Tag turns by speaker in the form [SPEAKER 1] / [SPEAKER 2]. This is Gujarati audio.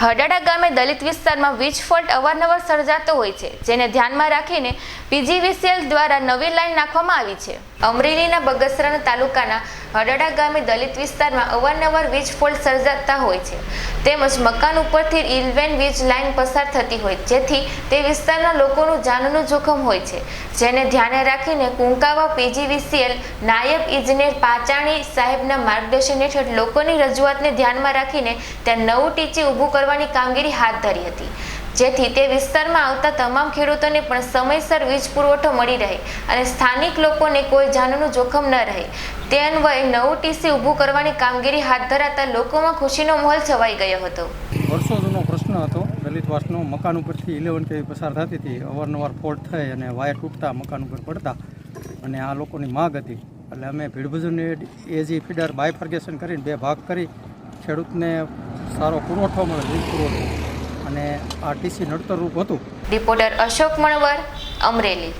[SPEAKER 1] હડાડા ગામે દલિત વિસ્તારમાં વીજ ફોલ્ટ અવારનવાર સર્જાતો હોય છે, જેને ધ્યાનમાં રાખીને પીજીવીસીએલ દ્વારા નવી લાઈન નાખવામાં આવી છે. અમરેલીના બગસરા તાલુકાના હડાડા ગામે દલિત વિસ્તારમાં અવારનવાર વીજ ફોલ્ટ સર્જાતા હોય છે. તેમજ મકાન ઉપરથી ઇલવેન વીજ લાઈન પસાર થતી હોય, જેથી તે વિસ્તારના લોકોનું જાનનું જોખમ હોય છે, જેને ધ્યાને રાખીને કુંકાવા પીજીવીસીએલ નાયબ ઇજનેર પાચાણી સાહેબના માર્ગદર્શન હેઠળ લોકોની રજૂઆતને ધ્યાનમાં રાખીને ત્યાં નવું ટીચી ઊભું કરવાની કામગીરી હાથ ધરી હતી. જેથી તે વિસ્તારમાં આવતા તમામ ખેડૂતોને પણ સમયસર વીજ પુરવઠો મળી રહે અને સ્થાનિક લોકોને કોઈ જાનનું જોખમ ન રહે. તે અન્વયે નવું ટીસી ઊભું કરવાની કામગીરી હાથ ધરાતા લોકોમાં ખુશીનો માહોલ છવાઈ ગયો હતો.
[SPEAKER 2] વર્ષો જૂનો પ્રશ્ન હતો. દલિતવાસનો મકાન ઉપરથી ઇલેવન કેવી પસાર થતી હતી. અવારનવાર ફોલ્ટ થઈ અને વાયર તૂટતા મકાન ઉપર પડતા અને આ લોકોની માગ હતી. એટલે અમે ભીડભજન એજી ફીડર બાયફર્ગેશન કરીને બે ભાગ કરી ખેડૂતને સારો પુરવઠો મળે વીજ પુરવઠો. અને આ ટીસી નડતરરૂપ હતું.
[SPEAKER 1] રિપોર્ટર અશોક મણવર અમરેલી.